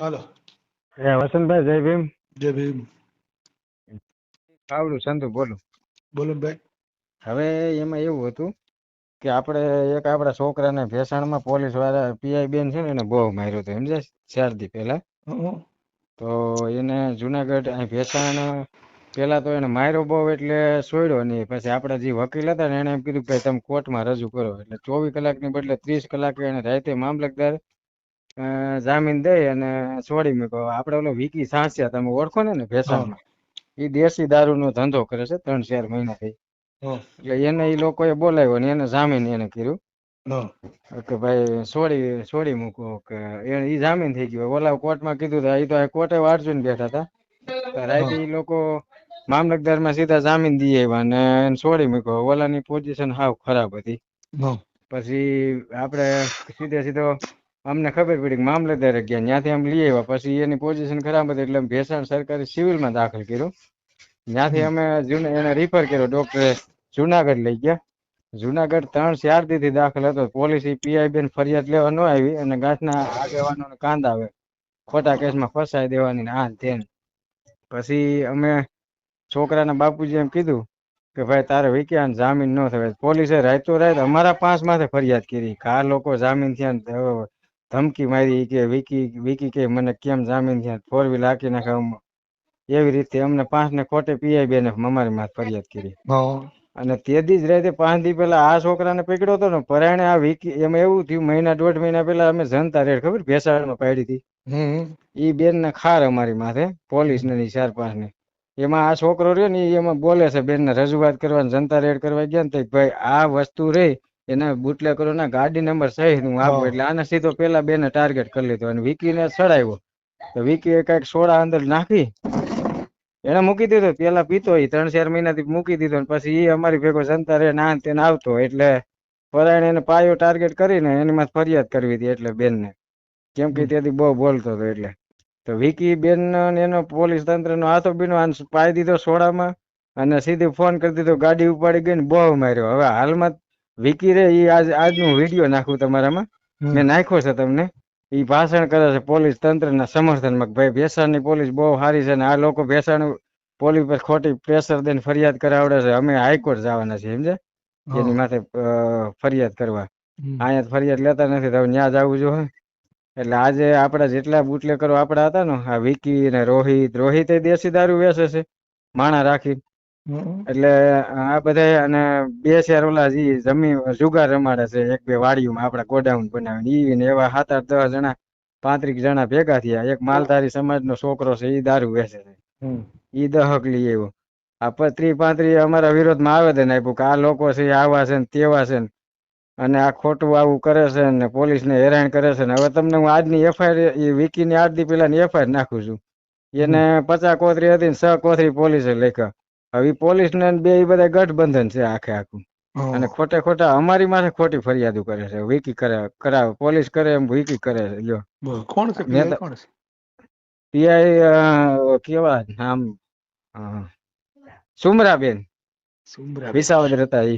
હાલો. એ વસંતભાઈ જય ભીમ. જય ભીમ. આવડું સંતુ બોલો. બોલો ભાઈ. હવે એમાં એવું હતું કે આપણે એક આપણા છોકરાને ભેસાણમાં પોલીસવાળા પીઆઈ બેન છે ને એને બહુ માર્યો હતો સમજ્યા? ચાર દી પહેલા તો એને જુનાગઢ અહીં ભેસાણ પેલા તો એને માર્યો બહુ એટલે છોડ્યો નહીં. પછી આપણા જે વકીલ હતા ને એને એમ કીધું કે તમે કોર્ટમાં રજૂ કરો. એટલે ચોવીસ કલાકની બદલે ત્રીસ કલાકે એને રાતે મામલતદાર જામીન દઈ અને છોડી મૂક્યો આપણે ઓલો વિકી સાંસિયા તમે ઓળખો ને ને ભેસાણમાં? એ દેશી દારૂનો ધંધો કરે છે ત્રણ ચાર મહિનાથી હં. એટલે એને એ લોકોએ બોલાવ્યો ને એને જામીન એને કર્યું. કે ભાઈ છોડી છોડી મૂકો કે એ ઈ જામીન થઈ ગયો. ઓલા કોર્ટમાં કીધું તો એ તો કોર્ટે વાંચીને બેઠા હતા રાતે ઈ લોકો મામલતદારમાં સીધા જામીન દઈ આવ્યા અને એને છોડી મૂક્યો. ઓલાની પોઝિશન હાવ ખરાબ હતી. પછી આપણે સીધે સીધો અમને ખબર પડી કે મામલતદારે ગયા ત્યાંથી આમ લઈ આવ્યા. પછી એની પોઝિશન ખરાબ હતી એટલે ભેસાણ સરકારી સિવિલમાં દાખલ કર્યું. ત્યાંથી અમે જુના એને રિફર કર્યો. ડોક્ટરે જુનાગઢ લઈ ગયા. જુનાગઢ ત્રણ ચાર દીથી દાખલ હતો. પોલીસ પીઆઈ બેન ફરિયાદ લેવા ન આવી અને ગાંઠના આગેવાનો કાંદ આવે. ખોટા કેસમાં ફસાઈ દેવાની આ તેન પછી અમે છોકરાના બાપુજી એમ કીધું કે ભાઈ તારે વિક્યાન જામીન ન થવાય. પોલીસે રાતો રાત અમારા પાંચ માથે ફરિયાદ કરી. કા આ લોકો જામીન થયા ધમકી મારી કે વિકી વિકી કે મને કેમ જામીન થયા ફોર વ્હીલ હાકી નાખે એવી રીતે અમને પાંચ ને ખોટે પીઆઈ બેને અમારી માથે ફરિયાદ કરી. અને તે દી જ રાતે પાંચ દી પેલા આ છોકરાને પકડ્યો હતો ને પરાણે આ વિકી એમાં એવું થયું મહિના દોઢ મહિના પેલા અમે જનતા રેડ ખબર? ભેસાડમાં પાડી હતી. ઈ બેન ને ખાર અમારી માથે પોલીસ ને ચાર પાંચ ને એમાં આ છોકરો રહ્યો ને એમાં બોલે છે બેન ને રજૂઆત કરવા જનતા રેડ કરવા ગયા ને ભાઈ આ વસ્તુ રહી એને બુટલે કરો ના ગાડી નંબર સહિત હું આપું એટલે આને સીધો પેલા બેને ટાર્ગેટ કરી લીધો અને વિકી ને ચડાવ્યો. તો વિકી કંઈક સોડા અંદર નાખી એને મૂકી દીધો. પેલા પીતો એ ત્રણ ચાર મહિનાથી મૂકી દીધો ને પછી એ અમારી ભેગો જનતા રે ના તેને આવતો એટલે પરાયણ એને પાયો ટાર્ગેટ કરીને એની માં ફરિયાદ કરવી હતી એટલે બેન ને કેમ કે તેથી બહુ બોલતો હતો એટલે. તો વિકી બેન ને એનો પોલીસ તંત્ર નો હાથો બીનો આને પાઈ દીધો સોડામાં અને સીધી ફોન કરી દીધો ગાડી ઉપાડી ગઈ ને બહુ માર્યો. હવે હાલમાં વિકી રે ઈ આજ આજનું વીડિયો નાખું તમારામાં. મેં નાખ્યો છે તમને. એ ભાષણ કરે છે પોલીસ તંત્રના સમર્થનમાં ભાઈ ભેસાણની પોલીસ બહુ સારી છે ને આ લોકો ભેસાણ પોલીસ પર ખોટી પ્રેશર દઈને ફરિયાદ કરાવડે છે. અમે હાઈકોર્ટ જવાના છીએ સમજે એની માથે ફરિયાદ કરવા. અહીંયા ફરિયાદ લેતા નથી તો ન્યા જવું જોઈએ. એટલે આજે આપણા જેટલા બુટલેકરો આપણા હતા ને આ વિકી ને રોહિત રોહિત એ દેશી દારૂ વેચે છે માણા રાખી. એટલે આ બધા અને બે શેર ઓલા હજી જમીન જુગાર રમાડે છે એક બે વાડીઓમાં આપણા ગોડાઉન બનાવીને ઈ ને એવા સાત આઠ દસ જણા પાંત્રીસ જણા ભેગા થયા. એક માલધારી સમાજનો છોકરો છે ઈ દારૂ વેચે છે. ઈ દહક લઈ આવ્યો. આ પત્રી પાંત્રી અમારા વિરોધમાં આવેદન આપ્યું કે આ લોકો છે આવા છે ને તેવા છે ને. અને આ ખોટું આવું કરે છે ને પોલીસને હેરાન કરે છે ને. હવે તમને હું આજની એફઆઈઆર વિકીની આઠ દી પેલાની એફઆઈઆર નાખું છું. એને પચાસ કોથરી હતી ને છ કોથરી પોલીસે લખ્યા. હવે પોલીસ ને બે બધા ગઠબંધન છે આખે આખું. અને. ખોટે ખોટા અમારી માથે ખોટી ફરિયાદો કરે છે. વિકી કરે કરાવે પોલીસ કરે એમ વિકી કરે છે. લ્યો. કોણ છે? પીઆઈ કેવા નામ? સુમરાબેન. સુમરા વિસાવદર હતા એ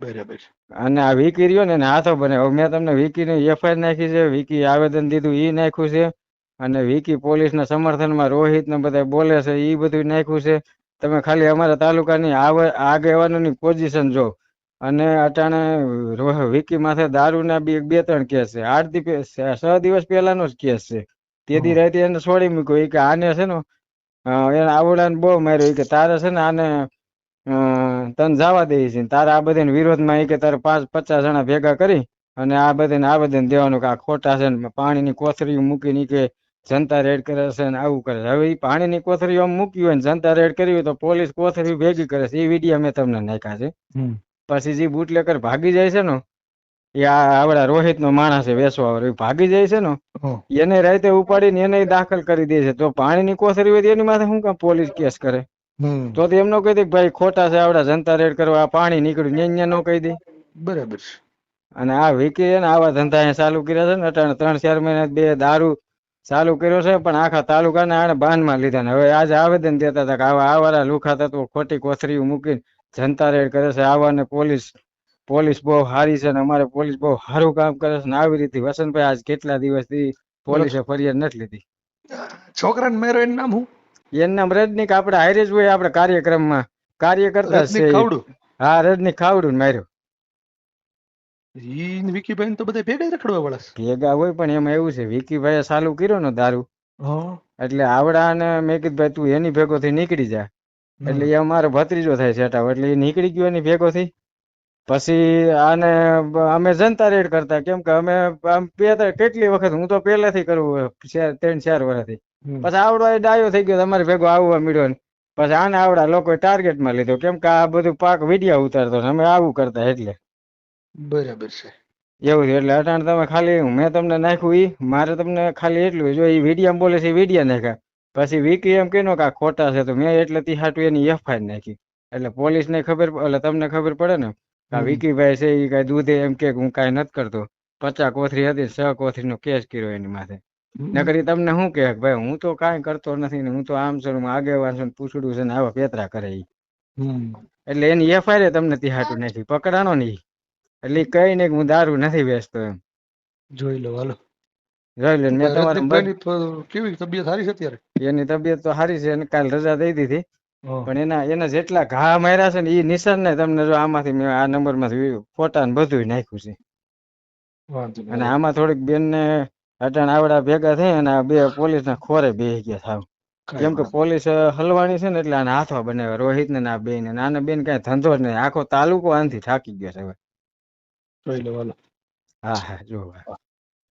બરાબર અને આ વિકી રહ્યો ને હાથો બને. હવે મેં તમને વિકી ની એફઆઈઆર નાખી છે. વિકી આવેદન દીધું એ નાખ્યું છે. અને વિકી પોલીસ ના સમર્થનમાં રોહિત ને બધા બોલે છે. ઈ બધું નાખ્યું છે. તમે ખાલી અમારા તાલુકાની આગેવાનોની પોઝિશન જો. અને અટાણે વિકી માથે દારૂના બે બે ત્રણ કેસ છે. આઠ દિવસ છ દિવસ પહેલાનો જ કેસ છે. તે દી રાતે એને છોડી મૂક્યો. એ કે આને છે ને એને આવડાને બહુ માર્યો. કે તારે છે ને આને તને જવા દે છે. તારે આ બધાને વિરોધમાં એ કે તારે પાંચ પચાસ જણા ભેગા કરી અને આ બધાને આ બધાને દેવાનું કે આ ખોટા છે ને પાણીની કોથળી મૂકીને કે જનતા રેડ કરે છે ને આવું કરે છે. હવે એ પાણીની કોથળીઓ મૂકી હોય ને જનતા રેડ કરી હોય તો પોલીસ કોથળી ભેગી કરે છે. એ વીડિયો મેં તમને નાખ્યા છે. પછી જે બુટલેકર ભાગી જાય છે ને એ આવડા રોહિત નો માણસ છે વેસવા એ ભાગી જાય છે ને એને રાતે ઉપાડીને એને દાખલ કરી દે છે. તો પાણીની કોથળી હોય એની માથે શું કામ પોલીસ કેસ કરે? તો તો એમ ન કહી દે ભાઈ ખોટા છે આવડા જનતા રેડ કરવા આ પાણી નીકળ્યું ન્યા ન્યા ન કહી દે. બરાબર અને આ વિકી આવા ધંધા ચાલુ કર્યા છે ને ત્રણ ચાર મહિના બે દારૂ ચાલુ કર્યો છે પણ આખા તાલુકાને આને બાનમાં લીધા ને. હવે આજે આવેદન દેતા હતા કે આવા આવારા લુખા તત્વો ખોટી કોથરીઓ મૂકીને જનતા રેડ કરે છે. આવાને પોલીસ પોલીસ બહુ સારી છે ને અમારે પોલીસ બહુ સારું કામ કરે છે ને આવી રીતે. વસંતભાઈ આજ કેટલા દિવસથી પોલીસે ફરિયાદ નથી લીધી. છોકરાને મેરો એનું નામ હું? એનું નામ રજનીક. આપણે હારે જ હોય આપણે કાર્યક્રમમાં કાર્ય કરતા છે હા રજનીક ખાવડું ને માર્યો. ઈ ને વિકીભાઈ તો બધા ભેગા જ રખડવા વાળા છે. ભેગા હોય પણ એમાં એવું છે વિકીભાઈએ ચાલુ કર્યો ને દારૂ એટલે આવડા ને મેં કીધું ભાઈ તું એની ભેગો થી નીકળી જા. એટલે એ અમારો ભત્રીજો થાય સેટાવ એટલે એ નીકળી ગયો એની ભેગો થી પછી આને અમે જનતા રેડ કરતા કેમ કે અમે આમ બે કેટલી વખત હું તો પહેલેથી કરું ત્રણ ચાર વર્ષથી. પછી આવડો એ ડાયો થઈ ગયો તમારે ભેગો આવવા મળ્યો ને. પછી આને આવડા લોકોએ ટાર્ગેટમાં લીધો કેમ કે આ બધું પાક વિડિયા ઉતારતો અમે આવું કરતા એટલે. બરાબર છે. એવું છે એટલે અટાણ તમે ખાલી મેં તમને નાખ્યું ઈ મારે તમને ખાલી એટલું જો એ વિડીયા બોલે છે વિડીયા નાખ્યા. પછી વિકી એમ કીધું કે આ ખોટા છે તો મેં એટલે તી હાટું એની એફઆઈઆર નાખી. એટલે પોલીસ ને ખબર એટલે તમને ખબર પડે ને કે આ વિકીભાઈ છે એ કઈ દૂધે એમ કે હું કાંઈ નથી કરતો. પચાસ કોથરી હતી છ કોથરી નો કેસ કર્યો એની માથે. નકર તમને શું કે ભાઈ હું તો કાંઈ કરતો નથી ને હું તો આમ છું ને હું આગેવાન છું ને પૂછડું છે ને આવા પેતરા કરે ઈ. એટલે એની એફઆઈઆર તમને તી હાટું નાખી. પકડાણો નહીં એટલે કઈ નઈ હું દારૂ નથી બેસતો એમ. જોઈ લો હાલો. જોઈ લો મેં તમારે કેવી તબિયત સારી છે અત્યારે? એની તબિયત તો સારી છે અને કાલ રજા દઈ દીધી. પણ એના એના જેટલા ઘા માર્યા છે ને એ નિશાન ને તમને જો આમાંથી મેં આ નંબરમાંથી ફોટા ને બધું નાખ્યું છે. અને આમાં થોડીક બેન ને અટાણ આવડા ભેગા થઈ અને આ બે પોલીસ ના ખોરે બેસી ગયા થાવ કેમ કે પોલીસ હલવાણી છે ને એટલે આને હાથવા બનાવ્યા રોહિત ને આ બેન ને આને બેન કઈ ધંધો જ નહીં. આખો તાલુકો આનથી થાકી ગયો છે હવે. જોઈ લેવાનું હા હા જો